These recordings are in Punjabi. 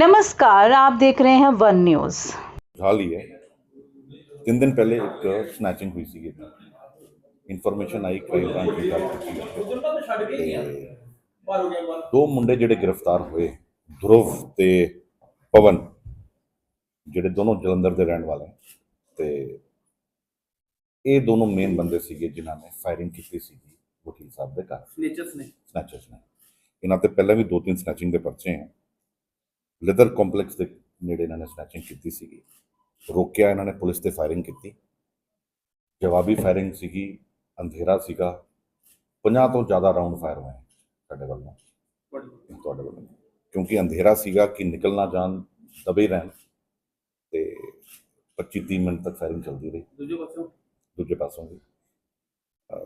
नमस्कार आप देख रहे हैं वन न्यूज ਹਾਲ ਹੀ ਹੈ ਤਿੰਨ ਦਿਨ ਪਹਿਲੇ ਇੱਕ ਸਨੈਚਿੰਗ ਹੋਈ ਸੀ ਇਨਫੋਰਮੇਸ਼ਨ ਆਈ ਕ੍ਰਾਈਮ ਬ੍ਰਾਂਚ ਦੀ ਗੱਲ ਕੀਤੀ ਤੇ ਦੋ ਮੁੰਡੇ ਜਿਹੜੇ ਗ੍ਰਿਫਤਾਰ ਹੋਏ ਧਰੁਵ ਤੇ ਪਵਨ ਜਿਹੜੇ ਦੋਨੋਂ ਜਲੰਧਰ ਦੇ ਰਹਿਣ ਵਾਲੇ ਹੈ ਤੇ ਇਹ ਦੋਨੋਂ ਮੇਨ ਬੰਦੇ ਸੀਗੇ ਜਿਨ੍ਹਾਂ ਨੇ ਫਾਇਰਿੰਗ ਕੀਤੀ ਸੀਗੀ ਵਕੀਲ ਸਾਹਿਬ ਦੇ ਘਰ ਨੇਚਰਸ ਨੇ ਸਨੈਚਰਸ ਨੇ ਇਹਨਾਂ ਤੇ ਪਹਿਲਾਂ ਵੀ ਦੋ ਤਿੰਨ ਸਨੈਚਿੰਗ ਦੇ ਪਰਚੇ ਹੈ ਲੈਦਰ ਕੰਪਲੈਕਸ ਦੇ ਨੇੜੇ ਇਹਨਾਂ ਨੇ ਸਨੈਚਿੰਗ ਕੀਤੀ ਸੀਗੀ। ਰੋਕਿਆ ਇਹਨਾਂ ਨੇ ਪੁਲਿਸ ਤੇ ਫਾਇਰਿੰਗ ਕੀਤੀ। ਜਵਾਬੀ ਫਾਇਰਿੰਗ ਸੀਗੀ ਅੰਧੇਰਾ ਸੀਗਾ। 50 ਤੋਂ ਜ਼ਿਆਦਾ ਰਾਉਂਡ ਫਾਇਰ ਹੋਏ ਸਾਡੇ ਵੱਲੋਂ। ਤੁਹਾਡੇ ਵੱਲੋਂ। ਕਿਉਂਕਿ ਅੰਧੇਰਾ ਸੀਗਾ ਕਿ ਨਿਕਲ ਨਾ ਜਾਣ ਦਬੇ ਰਹਿਣ ਤੇ 25 30 ਮਿੰਟ ਤੱਕ ਫਾਇਰਿੰਗ ਚੱਲਦੀ ਰਹੀ। ਦੂਜੇ ਪਾਸੋਂ? ਦੂਜੇ ਪਾਸੋਂ ਵੀ।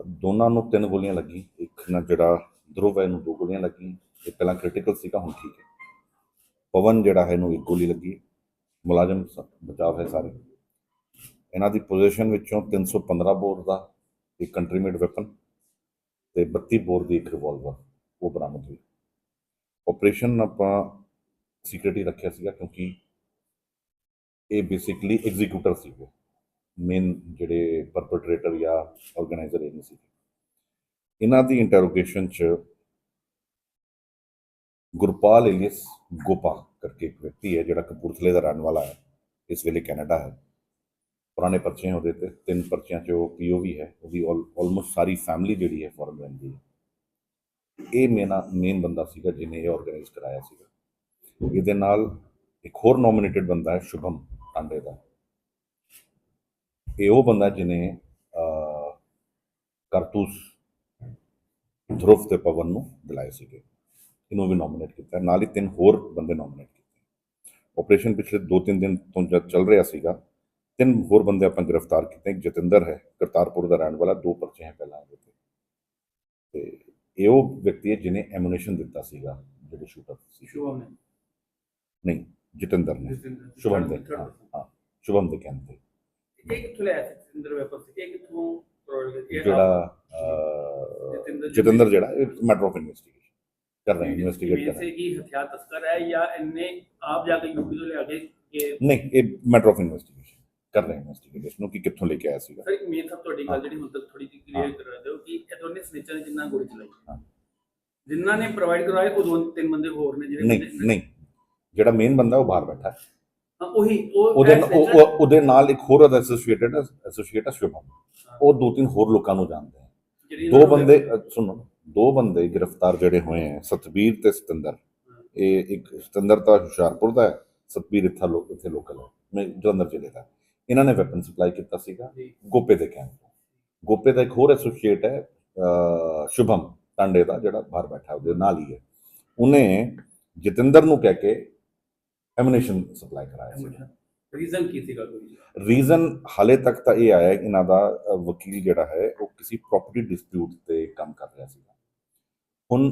ਦੋਨਾਂ ਨੂੰ ਤਿੰਨ ਗੋਲੀਆਂ ਲੱਗੀ ਇੱਕ ਨਾ ਜਿਹੜਾ ਧਰੁਵ ਹੈ ਇਹਨੂੰ ਦੋ ਗੋਲੀਆਂ ਲੱਗੀ ਇਹ ਪਹਿਲਾਂ ਕ੍ਰਿਟੀਕਲ ਸੀਗਾ ਹੁਣ ਠੀਕ ਹੈ। ਪਵਨ ਜਿਹੜਾ ਹੈ ਇਹਨੂੰ ਇੱਕ ਗੋਲੀ ਲੱਗੀ ਮੁਲਾਜ਼ਮ ਸ- ਬਚਾਅ ਹੈ ਸਾਰੇ। ਇਹਨਾਂ ਦੀ ਪੋਜੀਸ਼ਨ ਵਿੱਚੋਂ 315 ਬੋਰ ਦਾ ਇੱਕ ਕੰਟਰੀ ਮੇਡ ਵੈਪਨ ਤੇ 32 ਬੋਰ ਦੀ ਇੱਕ ਰਿਵਾਲਵਰ ਉਹ ਬਰਾਮਦ ਹੋਈ। ਆਪਰੇਸ਼ਨ ਆਪਾਂ ਸੀਕ੍ਰੀਟ ਹੀ ਰੱਖਿਆ ਸੀਗਾ ਕਿਉਂਕਿ ਇਹ ਬੇਸਿਕਲੀ ਐਗਜ਼ੀਕਿਊਟਰ ਸੀਗੇ। ਮੇਨ ਜਿਹੜੇ ਪਰਪਟਰੇਟਰ ਜਾਂ ਆਰਗੇਨਾਈਜ਼ਰ ਇਹ ਨਹੀਂ ਸੀ ਇਹਨਾਂ ਦੀ ਇੰਟਰੋਗੇਸ਼ਨ ਚ ਗੁਰਪਾਲ ਏਲੀਅਸ ਗੋਪਾ ਕਰਕੇ ਇੱਕ ਵਿਅਕਤੀ ਹੈ ਜਿਹੜਾ ਕਪੂਰਥਲੇ ਦਾ ਰਹਿਣ ਵਾਲਾ ਹੈ ਇਸ ਵੇਲੇ ਕੈਨੇਡਾ ਹੈ। ਪੁਰਾਣੇ ਪਰਚੇ ਉਹਦੇ ਤੇ ਤਿੰਨ ਪਰਚਿਆਂ ਚ ਉਹ ਪੀਓਵੀ ਹੈ ਉਹਦੀ ਆਲਮੋਸਟ ਸਾਰੀ ਫੈਮਿਲੀ ਜਿਹੜੀ ਹੈ ਫੋਰਨ ਰਹਿੰਦੀ ਹੈ। ਇਹ ਮੇਨਾ ਮੇਨ ਬੰਦਾ ਸੀਗਾ ਜਿਹਨੇ ਇਹ ਆਰਗੇਨਾਈਜ਼ ਕਰਾਇਆ ਸੀਗਾ। ਇਹਦੇ ਨਾਲ ਇੱਕ ਹੋਰ ਨੋਮੀਨੇਟਡ ਬੰਦਾ ਹੈ ਸ਼ੁਭਮ ਟਾਂਡੇ ਦਾ। ਇਹ ਉਹ ਬੰਦਾ ਜਿਹਨੇ ਅਹ, ਕਾਰਤੂਸ ਧਰੁਵ ਤੇ ਪਵਨ ਨੂੰ ਦਿਲਾਏ ਸੀਗੇ। ਇਹਨੂੰ ਵੀ ਨੋਮੀਨੇਟ ਕੀਤਾ ਨਾਲ ਹੀ ਤਿੰਨ ਹੋਰ ਬੰਦੇ ਨੋਮੀਨੇਟ ਕੀਤੇ ਆਪਰੇਸ਼ਨ ਪਿਛਲੇ 2-3 ਦਿਨ ਤੋਂ ਜਦ ਚੱਲ ਰਿਹਾ ਸੀਗਾ ਤਿੰਨ ਹੋਰ ਬੰਦੇ ਆਪਾਂ ਗ੍ਰਿਫਤਾਰ ਕੀਤੇ ਇੱਕ ਜਤਿੰਦਰ ਹੈ ਕਰਤਾਰਪੁਰ ਦਾ ਰਹਿਣ ਵਾਲਾ ਦੋ ਪਰਚੇ ਹੈ ਪਹਿਲਾਂ ਇਹਦੇ ਤੇ। ਤੇ ਇਹ ਉਹ ਵਿਅਕਤੀ ਹੈ ਜਿਹਨੇ ਐਮੂਨੇਸ਼ਨ ਦਿੱਤਾ ਸੀਗਾ ਜਿਹੜੇ ਸ਼ੂਟਰ ਸੀ। ਸ਼ੁਭਮ ਨੇ। ਨਹੀਂ ਜਤਿੰਦਰ ਨੇ। ਸ਼ੁਭਮ ਦੇ ਹਾਂ ਸ਼ੁਭਮ ਦੇ ਕਹਿੰਦੇ ਇਹ ਕਿੱਥੋਂ ਲਿਆ ਸੀ ਜਤਿੰਦਰ ਵੈਪਨ ਸੀ? ਇਹ ਕਿੱਥੋਂ ਜਿਹੜਾ ਜਤਿੰਦਰ- ਜਿਹੜਾ ਮੈਟਰ ਆਫ ਇਨਵੈਸਟੀਗੇਸ਼ਨ ਕਰ ਰਹੇ ਇਨਵੈਸਟੀਗੇਟ ਕਰ ਰਹੇ से कि हथियार तस्कर है या इनने आप जाके यूपी ਤੋਂ ਲਿਆ ਕੇ ਕਿ ਨਹੀਂ ਇਹ ਮੈਟਰ ਆਫ ਇਨਵੈਸਟੀਗੇਸ਼ਨ ਕਰ ਰਹੇ ਇਨਵੈਸਟੀਗੇਸ਼ਨ ਨੂੰ ਕਿ ਕਿੱਥੋਂ ਲੈ ਕੇ ਆਇਆ ਸੀਗਾ ਸਰ ਮੇਨ ਸਭ ਤੁਹਾਡੀ ਗੱਲ ਜਿਹੜੀ ਹੁਣ ਤੱਕ ਥੋੜੀ ਜਿਹੀ ਕਲੀਅਰ ਕਰਾ ਦਿਓ ਕਿ ਇਹ ਦੋਨੇ ਸਨੇਚਰ ਨੇ ਜਿੰਨਾ ਗੋਲੀ ਚਲਾਈ ਹਾਂ। ਜਿਨ੍ਹਾਂ ਨੇ ਪ੍ਰੋਵਾਈਡ ਕਰਵਾਏ ਉਹ ਦੋ ਤਿੰਨ ਬੰਦੇ ਹੋਰ ਨੇ ਜਿਹੜੇ ਨਹੀਂ ਬੰਦੇ- ਨਹੀਂ ਜਿਹੜਾ ਮੇਨ ਬੰਦਾ ਉਹ ਬਾਹਰ ਬੈਠਾ ਹੈ ਹਾਂ ਉਹੀ ਉਹ ਉਹਦੇ ਇਹ ਉਹ- snitcher- ਉਹ- ਉਹਦੇ ਨਾਲ ਇੱਕ ਹੋਰ ਐਸੋਸੀਏਟਡ ਐਸੋਸੀਏਟ ਸ਼ੁਭਮ ਉਹ ਦੋ ਤਿੰਨ ਹੋਰ ਲੋਕਾਂ ਨੂੰ ਜਾਣਦੇ ਹੈ ਜਿਹੜੀ ਦੋ ਇਹਨਾਂ ਨੂੰ- ਬੰਦੇ ਅ, ਸੁਣੋ ਦੋ ਬੰਦੇ ਗ੍ਰਿਫਤਾਰ ਜਿਹੜੇ ਹੋਏ ਹੈ ਸਤਬੀਰ ਤੇ ਸਤਿੰਦਰ। ਇਹ ਇੱਕ ਸਤਿੰਦਰ ਤਾਂ ਹੁਸ਼ਿਆਰਪੁਰ ਦਾ ਹੈ ਸਤਬੀਰ ਇੱਥਾ ਲੋਕ ਇੱਥੇ ਲੋਕਲ ਹੈ ਮੈਂ ਜਲੰਧਰ ਜ਼ਿਲ੍ਹੇ ਦਾ। ਇਹਨਾਂ ਨੇ ਵੈਪਨ ਸਪਲਾਈ ਕੀਤਾ ਸੀਗਾ। ਗੋਪੇ ਦੇ ਕੈਂਪ ਗੋਪੇ ਦਾ ਇੱਕ ਹੋਰ ਐਸੋਸੀਏਟ ਹੈ ਸ਼ੁਭਮ ਟਾਂਡੇ ਦਾ ਜਿਹੜਾ ਬਾਹਰ ਬੈਠਾ ਉਹਦੇ ਨਾਲ ਹੀ ਹੈ। ਉਹਨੇ ਜਤਿੰਦਰ ਨੂੰ ਕਹਿ ਕੇ ਐਮੂਨੇਸ਼ਨ ਸਪਲਾਈ ਕਰਾਇਆ ਸੀ। ਰੀਜ਼ਨ ਕੀ ਸੀਗਾ ਕੋਈ? ਰੀਜ਼ਨ ਹਾਲੇ ਤੱਕ ਤਾਂ ਇਹ ਆਇਆ ਕਿ ਇਹਨਾਂ ਦਾ ਵਕੀਲ ਜਿਹੜਾ ਹੈ ਉਹ ਕਿਸੇ ਪ੍ਰਾਪਰਟੀ ਡਿਸਪਿਊਟ ਤੇ ਕੰਮ ਕਰ ਰਿਹਾ ਸੀਗਾ। ਹੁਣ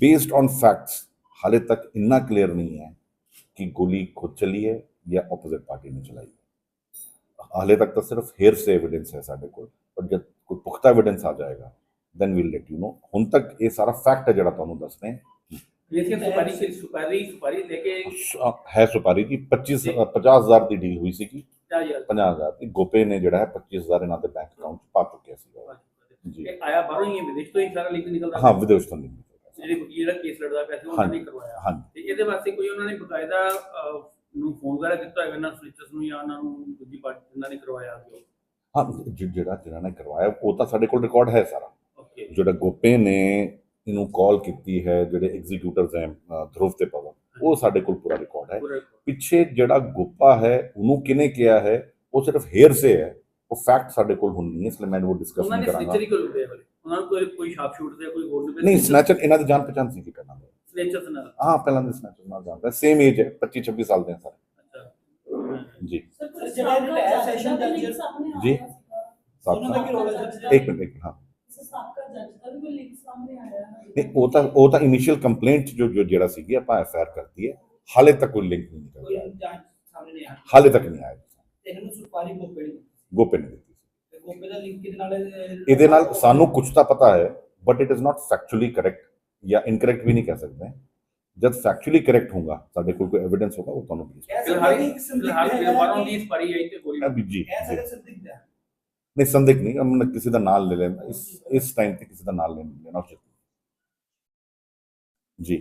ਬੇਸਡ ਔਨ ਫੈਕਟਸ ਹਾਲੇ ਤੱਕ ਇੰਨਾ ਕਲੀਅਰ ਨਹੀਂ ਹੈ ਕਿ ਗੋਲੀ ਖੁਦ ਚੱਲੀ ਹੈ ਜਾਂ ਆਪੋਜ਼ਿਟ ਪਾਰਟੀ ਨੇ ਚਲਾਈ ਹੈ। ਹਾਲੇ ਤੱਕ ਤਾਂ ਸਿਰਫ ਹੇਅਰ ਸੇ ਐਵੀਡੈਂਸ ਹੈ ਸਾਡੇ ਕੋਲ ਪਰ ਜਦ ਕੋਈ ਪੁਖਤਾ ਐਵੀਡੈਂਸ ਆ ਜਾਏਗਾ then we'll let you know ਹੁਣ ਤੱਕ ਇਹ ਸਾਰਾ ਫੈਕਟ ਹੈ ਜਿਹੜਾ ਤੁਹਾਨੂੰ ਦੱਸ ਰਹੇ ਹਾਂ ਹੈ ਸੁਪਾਰੀ ਦੀ 25 50000 ਦੀ ਡੀਲ ਹੋਈ ਸੀਗੀ। 50000 ਦੀ। ਗੋਪੇ ਨੇ ਜਿਹੜਾ ਹੈ 25000 ਇਹਨਾਂ ਦੇ ਬੈਂਕ ਅਕਾਊਂਟ ਪਾ ਚੁੱਕਿਆ ਸੀਗਾ। ਇਹ ਆਇਆ ਬਾਹਰੋਂ ਹੀ ਹੈ, ਵਿਦੇਸ਼ ਤੋਂ ਹੀ ਸਾਰਾ ਲਿੰਕ ਨਿਕਲਦਾ ਹਾਂ ਵਿਦੇਸ਼ ਤੋਂ ਨਹੀਂ ਜਿਹੜੇ ਵਕੀਲ ਦਾ ਕੇਸ ਲੜਦਾ ਪਿਆ ਸੀ ਉਹਨਾਂ ਨੇ ਕਰਵਾਇਆ। ਹਾਂ ਤੇ ਇਹਦੇ ਵਾਸਤੇ ਕੋਈ ਉਹਨਾਂ ਨੇ ਬਕਾਇਦਾ ਅਹ, ਨੂੰ ਫੋਨ ਵਗੈਰਾ ਕੀਤਾ ਹੋਵੇਗਾ ਨਾ ਸਲਿਚਰਸ ਨੂੰ ਜਾਂ ਉਹਨਾਂ ਨੂੰ ਦੂਜੀ ਪਾਰਟੀ ਜਿਨ੍ਹਾਂ ਨੇ ਕਰਵਾਇਆ ਹਾਂ ਜਿ- ਜਿਹੜਾ ਨੇ ਕਰਵਾਇਆ ਉਹ ਤਾਂ ਸਾਡੇ ਕੋਲ ਰਿਕਾਰਡ ਹੈ ਸਾਰਾ। ਓਕੇ ਜਿਹੜਾ ਗੋਪੇ ਨੇ ਇਹਨੂੰ ਕਾਲ ਕੀਤੀ ਹੈ ਜਿਹੜੇ ਐਗਜ਼ੀਕਿਊਟਰਸ ਹੈ ਅ, ਧਰੁਵ ਤੇ ਪਵਨ ਉਹ ਸਾਡੇ ਕੋਲ ਪੂਰਾ ਰਿਕਾਰਡ ਹੈ। ਪੂਰਾ ਪਿੱਛੇ ਜਿਹੜਾ ਗੋਪਾ ਹੈ ਉਹਨੂੰ ਕਿਨੇ ਕਿਹਾ ਹੈ? ਉਹ ਸਿਰਫ ਹੇਅਰ ਸੇ ਹੈ। ਉਹ ਫੈਕਟ ਸਾਡੇ ਕੋਲ ਹੁਣ ਨਹੀਂ ਹੈ ਇਸ ਲਈ ਮੈਂ ਉਹ ਡਿਸਕਸ ਉਹਨਾਂ ਨਹੀਂ ਨੇ ਕਰਾਂਗਾ ਸਲਿਚਰ ਹੀ ਕੋਲ ਹੁੰਦੇ ਵਾਲੇ ਉਹਨਾਂ ਨੂੰ ਕੋਈ ਕੋਈ ਸ਼ਾਪ ਸ਼ੂਟ ਤੇ ਕੋਈ ਹੋਰ ਨਹੀਂ ਸਨੈਚਰ ਇਹਨਾਂ ਦੀ ਜਾਣ ਪਛਾਣ ਸੀ ਕਿ ਪਹਿਲਾਂ ਦੇ। ਸਲਿਚਰਸ ਨਾਲ ਹਾਂ ਪਹਿਲਾਂ ਦੇ ਸਨੈਚਰ ਨਾਲ ਜਾਣਦਾ ਸੇਮ ਏਜ ਹੈ 25 26 ਸਾਲ ਦੇ ਹੈ ਸਾਰੇ ਅੱਛਾ ਜੀ ਸਰ ਜਿਹੜਾ ਰਿਟਾਇਰ ਸੈਸ਼ਨ ਜੱਜ ਜੀ। ਸਾਹਬ ਉਹਨਾਂ ਦਾ ਕੀ ਰੋਲ ਹੈ ਸਰ ਇੱਕ ਮਿੰਟ ਇੱਕ ਮਿੰਟ ਹਾਂ ਸਾਬਕਾ ਜੱਜ ਦਾ ਵੀ ਕੋਈ ਲਿੰਕ ਸਾਹਮਣੇ ਆਇਆ ਹੈ ਨਹੀਂ ਉਹ ਤਾਂ ਉਹ ਤਾਂ ਇਨੀਸ਼ੀਅਲ ਕੰਪਲੇਂਟ ਜੋ ਜੋ ਜਿਹੜਾ ਸੀਗੀ ਆਪਾਂ ਐਫਆਈਆਰ ਕਰਤੀ ਹੈ ਹਾਲੇ ਤੱਕ ਕੋਈ ਲਿੰਕ ਨਹੀਂ ਨਿਕਲ ਕੋਈ ਰਿਹਾ ਜਾਂਚ ਸਾਹਮਣੇ ਨਹੀਂ ਆਇਆ ਹਾਲੇ ਤੱਕ ਨਹੀਂ ਆਇਆ ਤੇ ਇਹਨਾਂ ਨੂੰ ਸੁਪਾਰੀ ਗੋਪੇ ਨੇ ਗੋਪਨ ਦਿੱਤੀ ਇਹਦੇ ਨਾਲ ਸਾਨੂੰ ਕੁਝ ਤਾਂ ਪਤਾ ਹੈ but it is not factually correct ਜਾਂ ਇਨਕਰੈਕਟ ਵੀ ਨਹੀਂ ਕਹਿ ਸਕਦੇ ਜਦ ਫੈਕਚੁਅਲੀ ਕਰੈਕਟ ਹੋਊਗਾ ਸਾਡੇ ਕੋਲ ਕੋਈ ਐਵੀਡੈਂਸ ਹੋਗਾ ਉਹ ਤੁਹਾਨੂੰ ਭੇਜ ਨਹੀਂ ਸੰਦਿਗ ਨਹੀਂ ਹਮ ਕਿਸੇ ਦਾ ਨਾਮ ਲੈ ਲੈਣਾ ਇਸ ਇਸ ਟਾਈਮ ਤੇ ਕਿਸੇ ਦਾ ਨਾਮ ਲੈਣਾ ਉਚਿਤ ਜੀ